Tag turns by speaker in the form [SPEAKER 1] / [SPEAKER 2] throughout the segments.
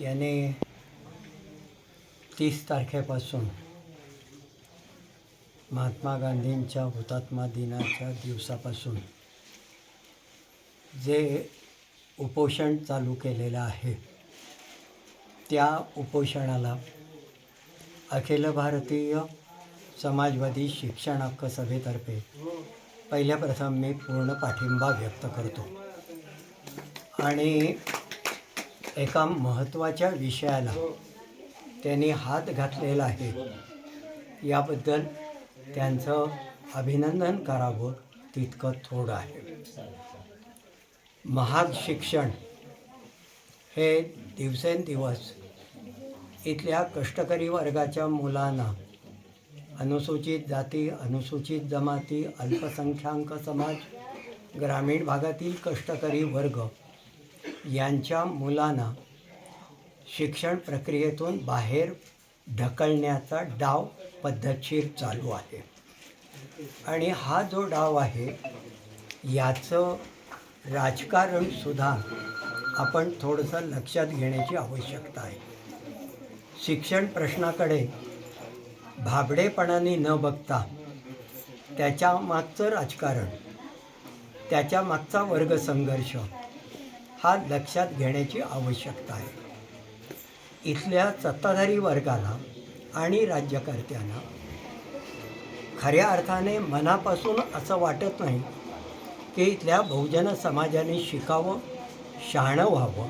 [SPEAKER 1] याने तीस तारखेपासून महात्मा गांधींच्या हुतात्मा दिनाच्या दिवसापासून जे उपोषण चालू केलेलं आहे त्या उपोषणाला अखिल भारतीय समाजवादी शिक्षण हक्क सभेतर्फे पहिल्या प्रथम मी पूर्ण पाठिंबा व्यक्त करतो. आणि एका महत्त्वाच्या विषयाला त्यांनी हात घातलेला आहे. याबद्दल त्यांचं अभिनंदन करावं तितकं थोडं आहे. महाग शिक्षण हे दिवसेंदिवस इथल्या कष्टकरी वर्गाच्या मुलांना अनुसूचित जाती अनुसूचित जमाती अल्पसंख्याक समाज ग्रामीण भागातील कष्टकरी वर्ग यांच्या मुलांना शिक्षण प्रक्रियेतून बाहेर ढकलण्याचा डाव पद्धतशीर चालू आहे. आणि हा जो डाव आहे याचं राजकारणसुद्धा आपण थोडंसं लक्षात घेण्याची आवश्यकता आहे. शिक्षण प्रश्नाकडे भाबडेपणाने न बघता त्याच्या मागचं राजकारण त्याच्या मागचा वर्ग संघर्ष हा लक्षात घेण्याची आवश्यकता आहे. इथल्या सत्ताधारी वर्गाला आणि राज्यकर्त्यांना खऱ्या अर्थाने मनापासून असं वाटत नाही की इथल्या बहुजन समाजाने शिकावं शहाणं व्हावं.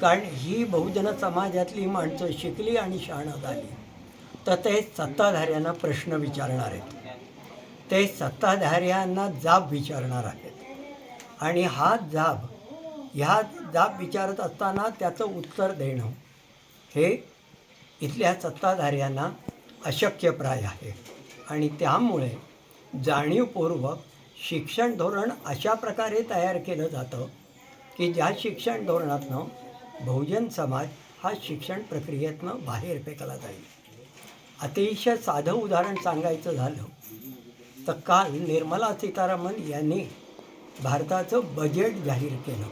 [SPEAKER 1] कारण ही बहुजन समाजातली माणसं शिकली आणि शहाणं झाली. तर ते सत्ताधाऱ्यांना प्रश्न विचारणार आहेत. ते सत्ताधाऱ्यांना जाब विचारणार आहेत. आणि हा जाब ह्या जाब विचारत असताना त्याचं उत्तर देणं हे इथल्या सत्ताधाऱ्यांना अशक्यप्राय आहे. आणि त्यामुळे जाणीवपूर्वक शिक्षण धोरण अशा प्रकारे तयार केलं जातं की ज्या शिक्षण धोरणातनं बहुजन समाज हा शिक्षण प्रक्रियेतनं बाहेर फेकला जाईल. अतिशय साधं उदाहरण सांगायचं झालं तर काल निर्मला सीतारामन यांनी भारताचं बजेट जाहीर केलं.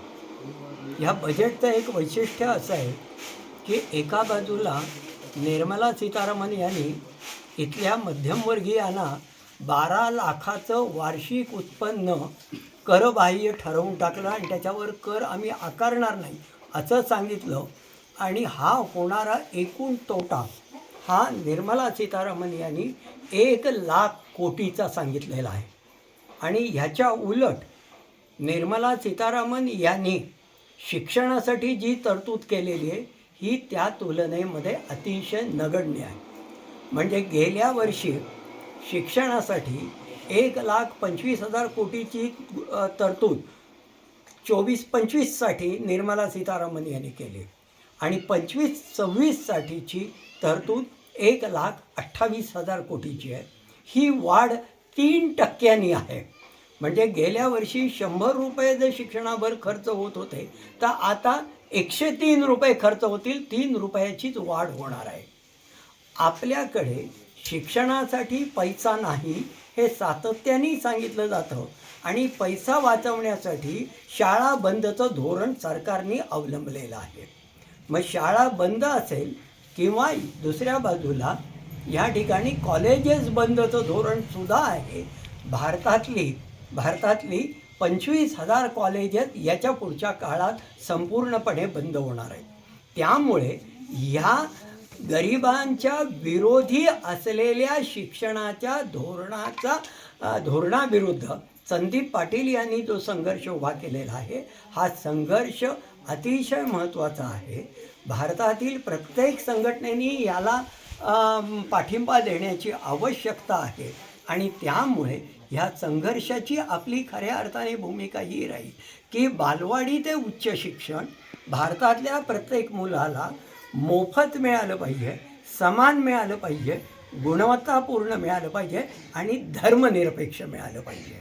[SPEAKER 1] ह्या बजेटचं एक वैशिष्ट्य असं आहे की एका बाजूला निर्मला सीतारामन यांनी इथल्या मध्यमवर्गीयांना बारा लाखाचं वार्षिक उत्पन्न करबाह्य ठरवून टाकलं आणि त्याच्यावर कर आम्ही आकारणार नाही असं सांगितलं. आणि हा होणारा एकूण तोटा हा निर्मला सीतारामन यांनी एक लाख कोटीचा सांगितलेला आहे. आणि ह्याच्या उलट निर्मला सीतारामन यांनी शिक्षणासाठी जी तरतूद केलेली आहे ही त्या तुलनेमध्ये अतिशय नगण्य आहे. म्हणजे गेल्या वर्षी शिक्षणासाठी एक लाख पंचवीस हजार कोटीची तरतूद चोवीस पंचवीससाठी निर्मला सीतारामन यांनी केली आणि पंचवीस सव्वीससाठीची तरतूद एक लाख अठ्ठावीस हजार कोटीची आहे. ही वाढ तीन टक्क्यांनी आहे. म्हणजे गेल्या वर्षी शंभर रुपये जर शिक्षणावर खर्च होत होते तर आता एकशे तीन रुपये खर्च होतील तीन रुपयाचीच वाढ होणार आहे. आपल्याकडे शिक्षणासाठी पैसा नाही हे सातत्याने सांगितलं जातं आणि पैसा वाचवण्यासाठी शाळा बंदचं धोरण सरकारने अवलंबलेलं आहे. मग शाळा बंद असेल किंवा दुसऱ्या बाजूला या ठिकाणी कॉलेजेस बंदचं धोरणसुद्धा आहे भारतातली भारतातली पंचवीस हजार कॉलेजेस याच्या पुढच्या काळात संपूर्णपणे बंद होणार आहेत. त्यामुळे ह्या गरिबांच्या विरोधी असलेल्या शिक्षणाच्या धोरणाचा धोरणाविरुद्ध संदीप पाटील यांनी जो संघर्ष उभा केलेला आहे हा संघर्ष अतिशय महत्त्वाचा आहे. भारतातील प्रत्येक संघटनेनी याला पाठिंबा देण्याची आवश्यकता आहे. आणि त्यामुळे ह्या संघर्षाची आपली खऱ्या अर्थाने भूमिका ही राहील. की बालवाडी ते उच्च शिक्षण भारतातल्या प्रत्येक मुलाला मोफत मिळालं पाहिजे समान मिळालं पाहिजे गुणवत्तापूर्ण मिळालं पाहिजे आणि धर्मनिरपेक्ष मिळालं पाहिजे.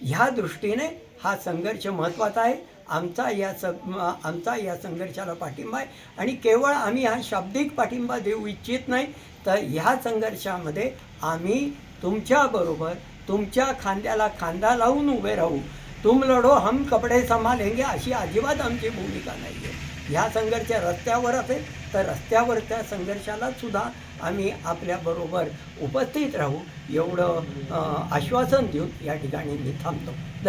[SPEAKER 1] ह्या दृष्टीने हा संघर्ष महत्त्वाचा आहे. आमचा या स आमचा या संघर्षाला पाठिंबा आहे. आणि केवळ आम्ही हा शाब्दिक पाठिंबा देऊ इच्छित नाही तर ह्या संघर्षामध्ये आम्ही तुमच्याबरोबर तुमच्या खांद्याला खांदा लावून उभे राहू. तुम लढो हम कपडे संभालेंगे अशी अजिबात आमची भूमिका नाही आहे ह्या संघर्ष रस्त्यावर असेल तर रस्त्यावर त्या संघर्षाला सुद्धा आम्ही आपल्याबरोबर उपस्थित राहू. एवढं आश्वासन देऊन या ठिकाणी मी थांबतो.